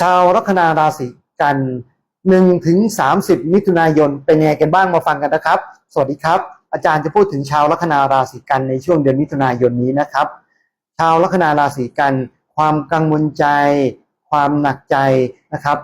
ชาวลัคนาราศีกัน1ถึง30มิถุนายนเป็นยังไงกันบ้างมาฟังกันนะครับ สวัสดีครับ อาจารย์จะพูดถึงชาวลัคนาราศีกันในช่วงเดือนมิถุนายนนี้นะครับ ชาวลัคนาราศีกัน ความกังวลใจ ความหนักใจนะครับ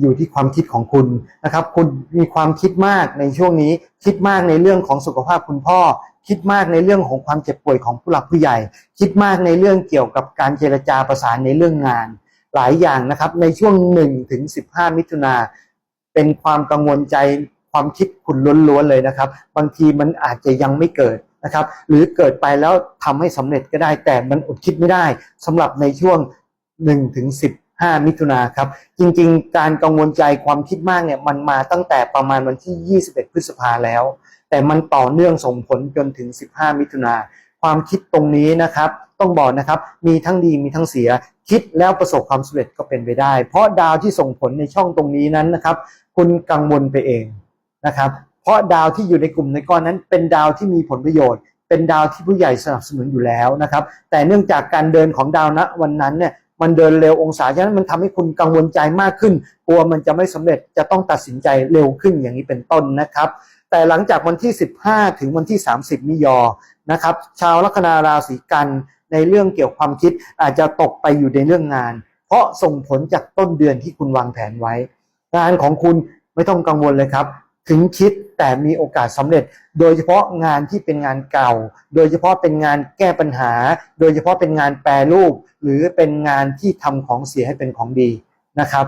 อยู่ที่ความคิดของคุณนะครับ คุณมีความคิดมากในช่วงนี้ คิดมากในเรื่องของสุขภาพคุณพ่อ คิดมากในเรื่องของความเจ็บป่วยของผู้หลักผู้ใหญ่ คิดมากในเรื่องเกี่ยวกับการเจรจาประสานในเรื่องงาน หลายอย่างนะครับ ในช่วง1ถึง15 มิถุนาเป็นความกังวลใจความคิดคุณล้วนๆเลยนะครับ บางทีมันอาจจะยังไม่เกิดนะครับ หรือเกิดไปแล้วทำให้สำเร็จก็ได้ แต่มันอดคิดไม่ได้สำหรับในช่วง1ถึง15 มิถุนาครับ จริงๆ การกังวลใจความคิดมากเนี่ยมันมาตั้งแต่ประมาณวันที่ 21 พฤษภาแล้ว แต่มันต่อเนื่องส่งผลจนถึง 15 มิถุนา ความคิดตรงนี้นะครับ ต้องบอกนะครับ มีทั้งดีมีทั้งเสีย คิดแล้วประสบความสำเร็จก็เป็นไปได้ เพราะดาวที่ส่งผลในช่องตรงนี้นั้นนะครับ คุณกังวลไปเองนะครับ เพราะดาวที่อยู่ในกลุ่มในก้อนนั้น เป็นดาวที่มีผลประโยชน์ เป็นดาวที่ผู้ใหญ่สนับสนุนอยู่แล้วนะครับ แต่เนื่องจากการเดินของดาวณวันนั้นเนี่ย มันเดินเร็วองศาฉะนั้นมันทำให้คุณกังวลใจมากขึ้นกลัวมันจะไม่สำเร็จจะต้องตัดสินใจเร็วขึ้นอย่างนี้เป็นต้นนะครับ แต่หลังจากวันที่ 15 ถึงวันที่ 30 มิยอนะครับ ชาวลัคนาราศีกันในเรื่องเกี่ยวกับความคิดอาจจะตกไปอยู่ในเรื่องงาน เพราะส่งผลจากต้นเดือนที่คุณวางแผนไว้ งานของคุณไม่ต้องกังวลเลยครับ ถึงคิดแต่มีโอกาสสำเร็จ โดยเฉพาะงานที่เป็นงานเก่า โดยเฉพาะเป็นงานแก้ปัญหา โดยเฉพาะเป็นงานแปรรูป หรือเป็นงานที่ทำของเสียให้เป็นของดีนะครับ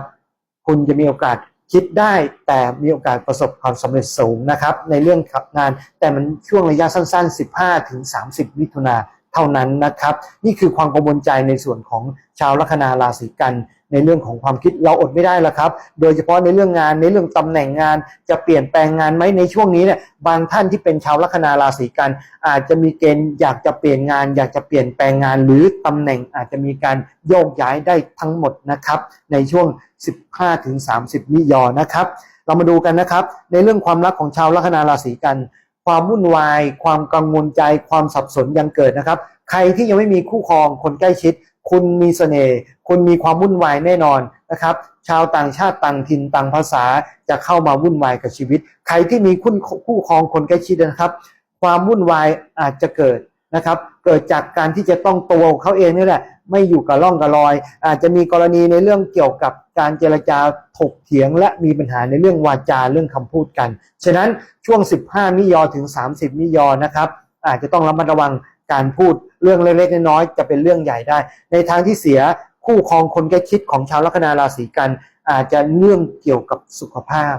คุณจะมีโอกาสคิดได้แต่มีโอกาสประสบความสำเร็จสูงนะครับ ในเรื่องขับงานแต่มันช่วงระยะสั้น ๆ 15 ถึง 30 มิถุนาเท่านั้นนะครับ นี่คือความกังวลใจในส่วนของชาวลัคนาราศีกัน ในเรื่องของความคิดเราอดไม่ได้ละครับ โดยเฉพาะในเรื่องงานในเรื่องตำแหน่งงาน จะเปลี่ยนแปลงงานไหมในช่วงนี้เนี่ยบางท่านที่เป็นชาวลัคนาราศีกัน อาจจะมีเกณฑ์อยากจะเปลี่ยนงาน อยากจะเปลี่ยนแปลงงาน หรือตำแหน่งอาจจะมีการโยกย้ายได้ทั้งหมดนะครับ ในช่วง 15ถึง30 มิยอนะครับ เรามาดูกันนะครับ ในเรื่องความรักของชาวลัคนาราศีกัน ความวุ่นวาย ความกังวลใจ ความสับสนยังเกิดนะครับ ใครที่ยังไม่มีคู่ครองคนใกล้ชิด คุณมีเสน่ห์คุณมีความวุ่นวายแน่นอนนะครับ ชาวต่างชาติต่างถิ่นต่างภาษาจะเข้ามาวุ่นวายกับชีวิต ใครที่มีคุณคู่ครองคนใกล้ชิดนะครับ ความวุ่นวายอาจจะเกิดนะครับ เกิดจากการที่จะต้องตัวเขาเองนี่แหละ ไม่อยู่กับร่องกับรอย อาจจะมีกรณีในเรื่องเกี่ยวกับการเจรจาถกเถียง และมีปัญหาในเรื่องวาจาเรื่องคำพูดกัน ฉะนั้นช่วง 15 มิยอถึง 30 มิยอนะครับ อาจจะต้องระมัดระวังการพูด เรื่องเล็กๆน้อยๆจะเป็นเรื่องใหญ่ได้ ในทางที่เสียคู่ครองคนใกล้ชิดของชาวลัคนาราศีกัน อาจจะเรื่องเกี่ยวกับสุขภาพ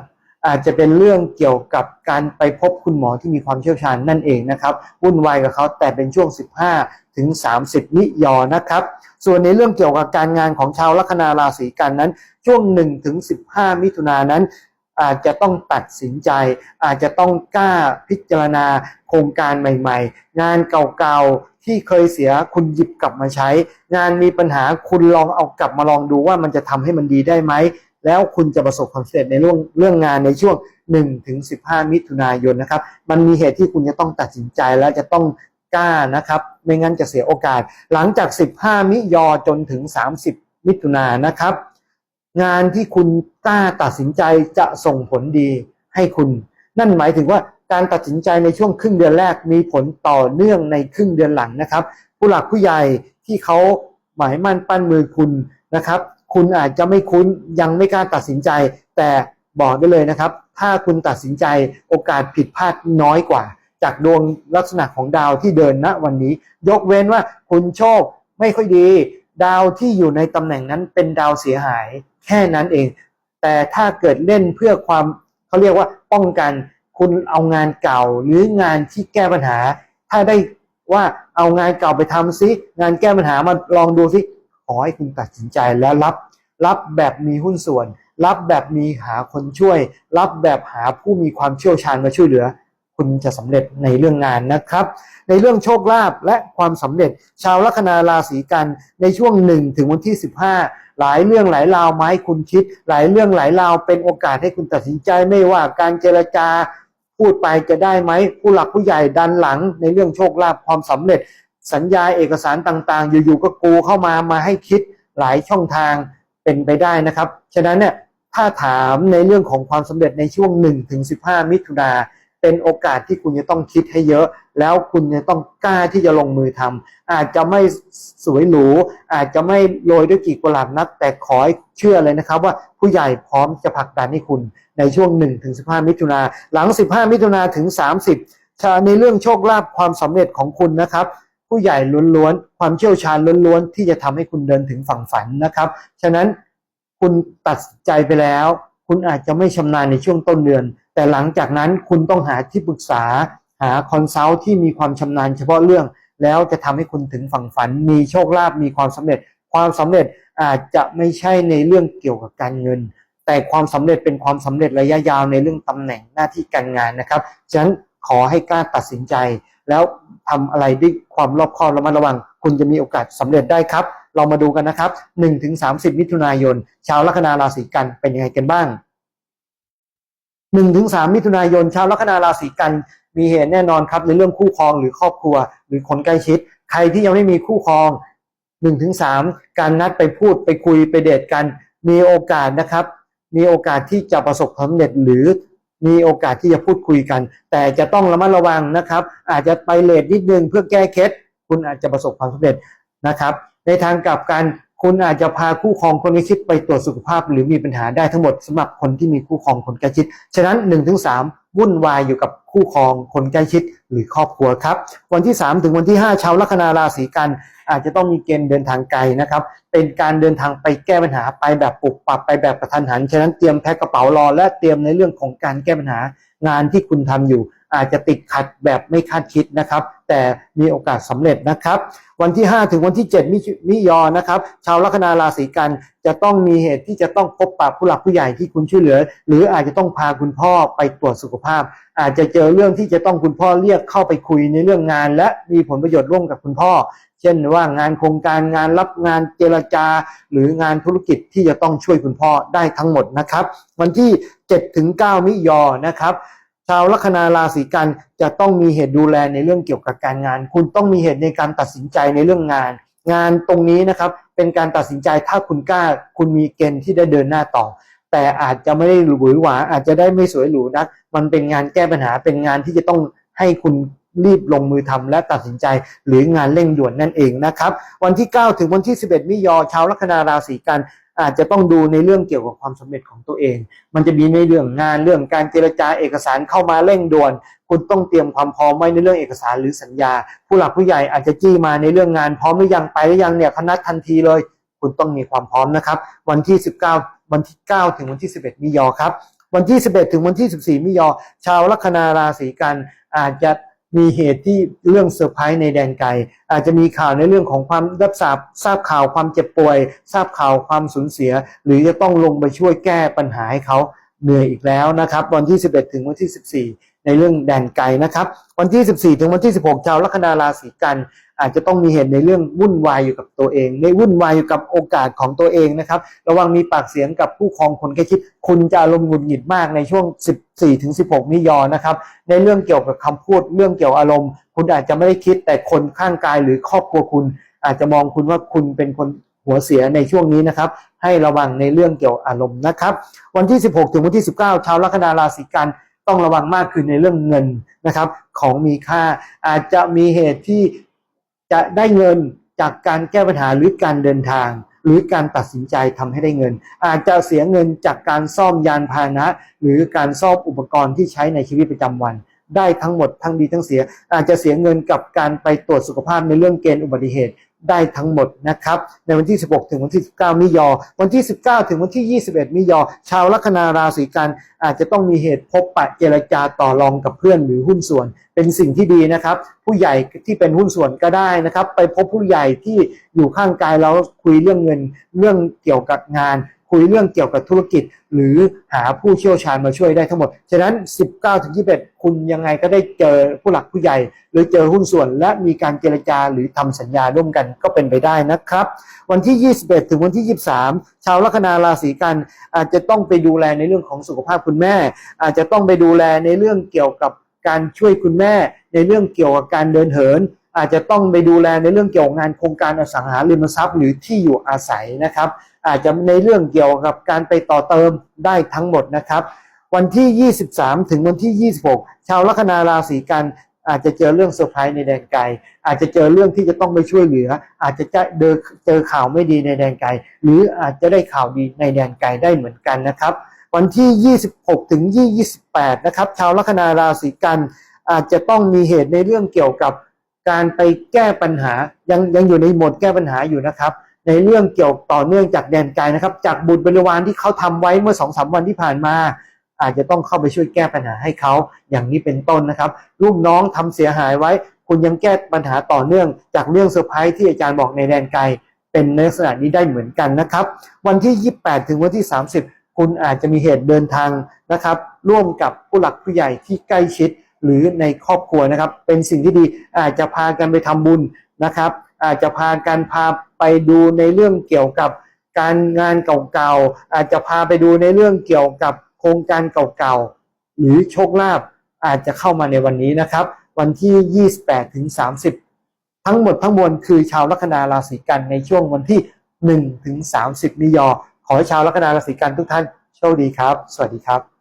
อาจจะเป็นเรื่องเกี่ยวกับการไปพบคุณหมอที่มีความเชี่ยวชาญนั่นเองนะครับวุ่นวายกับเขาแต่เป็นช่วง 15 ถึง 30มิยอนะครับ ส่วนในเรื่องเกี่ยวกับการงานของชาวลัคนาราศีกันนั้น ช่วง 1 ถึง 15 มิถุนายนนั้น อาจจะต้องตัดสินใจ อาจจะต้องกล้าพิจารณาโครงการใหม่ๆ งานเก่าๆที่เคยเสียคุณหยิบกลับมาใช้ งานมีปัญหาคุณลองเอากลับมาลองดูว่ามันจะทำให้มันดีได้ไหม แล้วคุณจะประสบความสำเร็จในเรื่องเรื่องงานในช่วง1ถึง15 มิถุนายนนะครับ มันมีเหตุที่คุณจะต้องตัดสินใจและจะต้องกล้านะครับ ไม่งั้นจะเสียโอกาส หลังจาก 15 มิยอจนถึง 30 มิถุนายนนะครับ งานที่คุณกล้าตัดสินใจจะส่งผลดีให้คุณ นั่นหมายถึงว่าการตัดสินใจในช่วงครึ่งเดือนแรกมีผลต่อเนื่องในครึ่งเดือนหลังนะครับ ผู้หลักผู้ใหญ่ที่เขาหมายมั่นปั้นมือคุณนะครับ คุณอาจจะไม่คุ้นยังไม่กล้าตัดสินใจ แต่บอกได้เลยนะครับ ถ้าคุณตัดสินใจโอกาสผิดพลาดน้อยกว่า จากดวงลักษณะของดาวที่เดินณวันนี้ ยกเว้นว่าคุณโชคไม่ค่อยดี ดาวที่อยู่ในตำแหน่งนั้นเป็นดาวเสียหายแค่นั้นเอง แต่ถ้าเกิดเล่นเพื่อความเขาเรียกว่าป้องกัน คุณเอางานเก่าหรืองานที่แก้ปัญหา ถ้าได้ว่าเอางานเก่าไปทำซิงานแก้ปัญหามาลองดูซิขอให้คุณตัดสินใจแล้วรับ รับแบบมีหุ้นส่วน รับแบบมีหาคนช่วย รับแบบหาผู้มีความเชี่ยวชาญมาช่วยเหลือ คุณจะสำเร็จในเรื่องงานนะครับ ในเรื่องโชคลาภและความสำเร็จ ชาวลัคนาราศีกันในช่วงหนึ่งถึงวันที่ 15 หลายเรื่องหลายราวไม้คุณคิด หลายเรื่องหลายราวเป็นโอกาสให้คุณตัดสินใจไม่ว่าการเจรจาพูดไปจะได้ไหมผู้หลักผู้ใหญ่ดันหลังในเรื่องโชคลาภความสำเร็จ สัญญาเอกสารต่างๆ อยู่ๆก็กูเข้ามามาให้คิดหลายช่องทางเป็นไปได้นะครับฉะนั้นเนี่ยถ้าถามในเรื่องของความสำเร็จในช่วง1ถึง15 มิถุนา เป็นโอกาสที่คุณจะต้องคิดให้เยอะ แล้วคุณจะต้องกล้าที่จะลงมือทำอาจจะไม่สวยหรู อาจจะไม่โรยด้วยกีบกุหลาบนัดแต่ขอให้เชื่อเลยนะครับ ว่าผู้ใหญ่พร้อมจะผลักดันให้คุณในช่วง1ถึง15 มิถุนาหลัง 15 มิถุนาถึง 30ถ้าในเรื่องโชคลาภความสำเร็จของคุณนะครับผู้ใหญ่ล้วนๆ ความเชี่ยวชาญล้วนๆ ที่จะทำให้คุณเดินถึงฝั่งฝันนะครับ ฉะนั้นคุณตัดใจไปแล้ว คุณอาจจะไม่ชำนาญในช่วงต้นเดือน แต่หลังจากนั้นคุณต้องหาที่ปรึกษาหาคอนซัลท์ที่มีความชำนาญเฉพาะเรื่อง แล้วจะทำให้คุณถึงฝั่งฝัน มีโชคลาภมีความสำเร็จ ความสำเร็จอาจจะไม่ใช่ในเรื่องเกี่ยวกับการเงิน แต่ความสำเร็จเป็นความสำเร็จระยะยาวในเรื่องตำแหน่งหน้าที่การงานนะครับฉะนั้นขอให้กล้าตัดสินใจ แล้วทำอะไรด้วยความรอบคอบระมัดระวัง คุณจะมีโอกาสสำเร็จได้ครับ เรามาดูกันนะครับ1-30 มิถุนายน ชาวลัคนาราศีกันเป็นยังไงกันบ้าง 1ถึง3มิถุนายนชาวลัคนาราศีกัน มีเหตุแน่นอนครับในเรื่องคู่ครองหรือครอบครัว หรือคนใกล้ชิด ใครที่ยังไม่มีคู่ครอง1ถึง3การนัดไปพูดไปคุยไปเดทกัน มีโอกาสนะครับ มีโอกาสที่จะประสบความสำเร็จหรือมีโอกาสที่จะพูดคุยกัน แต่จะต้องระมัดระวังนะครับ อาจจะไปเลทนิดนึงเพื่อแก้เคล็ดคุณอาจจะประสบความสำเร็จนะครับ ในทางกลับกัน คุณอาจจะพาคู่ครองคนใกล้ชิดไปตรวจสุขภาพ หรือมีปัญหาได้ทั้งหมดสำหรับคนที่มีคู่ครองคนใกล้ชิด ฉะนั้น1-3ถึงวุ่นวายอยู่กับคู่ครองคนใกล้ชิด หรือครอบครัวครับ วันที่ 3 ถึงวันที่ 5 ชาวลัคนาราศีกัน อาจจะต้องมีเกณฑ์เดินทางไกลนะครับ เป็นการเดินทางไปแก้ปัญหาไปแบบปรับปรับไปแบบกระทันหัน ฉะนั้นเตรียมแพ็คกระเป๋ารอและเตรียมในเรื่องของการแก้ปัญหางานที่คุณทำอยู่ อาจจะติดขัดแบบไม่คาดคิดนะครับ แต่มีโอกาสสำเร็จนะครับ วันที่ 5 ถึงวันที่ 7 มิมิยอนะครับ ชาวลัคนาราศีกันจะต้องมีเหตุที่จะต้องพบปะผู้หลักผู้ใหญ่ที่คุณช่วยเหลือ หรืออาจจะต้องพาคุณพ่อไปตรวจสุขภาพ อาจจะเจอเรื่องที่จะต้องคุณพ่อเรียกเข้าไปคุยในเรื่องงาน และมีผลประโยชน์ร่วมกับคุณพ่อ เช่นว่างานโครงการงานรับงานเจรจา หรืองานธุรกิจที่จะต้องช่วยคุณพ่อได้ทั้งหมดนะครับ วันที่7ถึง9มิยอนะครับชาวลัคนาราศีกันจะต้องมีเหตุดูแลในเรื่องเกี่ยวกับการงาน คุณต้องมีเหตุในการตัดสินใจในเรื่องงาน งานตรงนี้นะครับเป็นการตัดสินใจถ้าคุณกล้า คุณมีเกณฑ์ที่ได้เดินหน้าต่อ แต่อาจจะไม่ได้หวือหวาอาจจะได้ไม่สวยหรูนัก มันเป็นงานแก้ปัญหาเป็นงานที่จะต้อง ให้คุณรีบลงมือทำและตัดสินใจหรืองานเร่งด่วนนั่นเองนะครับ วันที่ 9 ถึงวันที่ 11 มิยอชาวลัคนาราศีกันอาจจะต้องดูในเรื่องเกี่ยวกับความสำเร็จของตัวเอง มันจะมีในเรื่องงานเรื่องการเจรจาเอกสารเข้ามาเร่งด่วน คุณต้องเตรียมความพร้อมไว้ในเรื่องเอกสารหรือสัญญา ผู้หลักผู้ใหญ่อาจจะจี้มาในเรื่องงานพร้อมหรือยังไปหรือยังเนี่ยเขานัดทันทีเลย คุณต้องมีความพร้อมนะครับ วันที่ 19 วันที่ 9 ถึงวันที่ 11 มิยอครับวันที่ 11 ถึงวันที่ 14 มิยอ ชาวลัคนาราศีกัน อาจจะมีเหตุที่เรื่องเซอร์ไพรส์ในแดนไกล อาจจะมีข่าวในเรื่องของความรับทราบทราบข่าวความเจ็บป่วย ทราบข่าวความสูญเสีย หรือจะต้องลงไปช่วยแก้ปัญหาให้เขาเหนื่อยอีกแล้วนะครับ วันที่ 11 ถึงวันที่ 14 ในเรื่องแดนไกลนะครับ วันที่ 14 ถึงวันที่ 16 ชาวลัคนาราศีกัน อาจจะต้องมีเหตุในเรื่องวุ่นวายอยู่กับตัวเอง ในวุ่นวายอยู่กับโอกาสของตัวเองนะครับ ระวังมีปากเสียงกับผู้ครองคนใกล้ชิด คุณจะอารมณ์หงุดหงิดมากในช่วง 14 ถึง 16 นิยอนะครับ ในเรื่องเกี่ยวกับคำพูด เรื่องเกี่ยวอารมณ์ คุณอาจจะไม่ได้คิดแต่คนข้างกายหรือครอบครัวคุณ อาจจะมองคุณว่าคุณเป็นคนหัวเสียในช่วงนี้นะครับ ให้ระวังในเรื่องเกี่ยวอารมณ์นะครับ วันที่ 16 ถึงวันที่ 19 ชาวลัคนาราศีกัน ต้องระวังมากคือในเรื่องเงินนะครับ ของมีค่าอาจจะมีเหตุที่จะได้เงินจากการแก้ปัญหาหรือการเดินทาง หรือการตัดสินใจทำให้ได้เงิน อาจจะเสียเงินจากการซ่อมยานพาหนะ หรือการซ่อมอุปกรณ์ที่ใช้ในชีวิตประจำวัน ได้ทั้งหมดทั้งดีทั้งเสีย อาจจะเสียเงินกับการไปตรวจสุขภาพในเรื่องเกณฑ์อุบัติเหตุ ได้ทั้งหมดนะครับ ในวันที่ 16 ถึงวันที่ 19 มิยอ วันที่ 19 ถึงวันที่ 21 มิยอ ชาวลัคนาราศีกันอาจจะต้องมีเหตุพบปะเจรจาต่อรองกับเพื่อนหรือหุ้นส่วน เป็นสิ่งที่ดีนะครับ ผู้ใหญ่ที่เป็นหุ้นส่วนก็ได้นะครับ ไปพบผู้ใหญ่ที่อยู่ข้างกายเราคุยเรื่องเงินเรื่องเกี่ยวกับงาน คุยเรื่องเกี่ยวกับธุรกิจ หรือหาผู้เชี่ยวชาญมาช่วยได้ทั้งหมด ฉะนั้น 19ถึง21 คุณยังไงก็ได้เจอผู้หลักผู้ใหญ่ หรือเจอหุ้นส่วน และมีการเจรจาหรือทำสัญญาร่วมกันก็เป็นไปได้นะครับ วันที่ 21 ถึงวันที่ 23 ชาวลัคนาราศีกัน อาจจะต้องไปดูแลในเรื่องของสุขภาพคุณแม่ อาจจะต้องไปดูแลในเรื่องเกี่ยวกับการช่วยคุณแม่ ในเรื่องเกี่ยวกับการเดินเหินอาจจะต้องไปดูแลในเรื่องเกี่ยวกับงานโครงการอสังหาริมทรัพย์หรือที่อยู่อาศัยนะครับ อาจจะในเรื่องเกี่ยวกับการไปต่อเติมได้ทั้งหมดนะครับ วันที่ 23 ถึงวันที่ 26 ชาวลัคนาราศีกันอาจจะเจอเรื่องเซอร์ไพรส์ในแดนไกล อาจจะเจอเรื่องที่จะต้องไปช่วยเหลือ อาจจะเจอเจอข่าวไม่ดีในแดนไกล หรืออาจจะได้ข่าวดีในแดนไกลได้เหมือนกันนะครับ วันที่ 26 ถึง 28 นะครับ ชาวลัคนาราศีกันอาจจะต้องมีเหตุในเรื่องเกี่ยวกับการไปแก้ปัญหายังยังอยู่ในโหมดแก้ปัญหาอยู่นะครับ ในเรื่องเกี่ยวต่อเนื่องจากแดนไกลนะครับ จากบุญบริวารที่เขาทำไว้เมื่อสองสามวันที่ผ่านมา อาจจะต้องเข้าไปช่วยแก้ปัญหาให้เขาอย่างนี้เป็นต้นนะครับลูกน้องทำเสียหายไว้ คุณยังแก้ปัญหาต่อเนื่องจากเรื่องเซอร์ไพรส์ที่อาจารย์บอกในแดนไกลเป็นในลักษณะนี้ได้เหมือนกันนะครับ วันที่ 28 ถึงวันที่ 30 คุณอาจจะมีเหตุเดินทางนะครับ ร่วมกับผู้หลักผู้ใหญ่ที่ใกล้ชิดหรือในครอบครัวนะครับ เป็นสิ่งที่ดีอาจจะพากันไปทำบุญนะครับ อาจจะพากันพา ไปดูในเรื่องเกี่ยวกับการงานเก่าๆอาจจะพาไปดูในเรื่องเกี่ยวกับโครงการเก่าๆหรือโชคลาภอาจจะเข้ามาในวันนี้นะครับ วันที่ 28ถึง30 ทั้งหมดทั้งมวลคือชาวลัคนาราศีกันในช่วงวันที่1ถึง30 นิยอ ขอให้ชาวลัคนาราศีกันทุกท่านโชคดีครับ สวัสดีครับ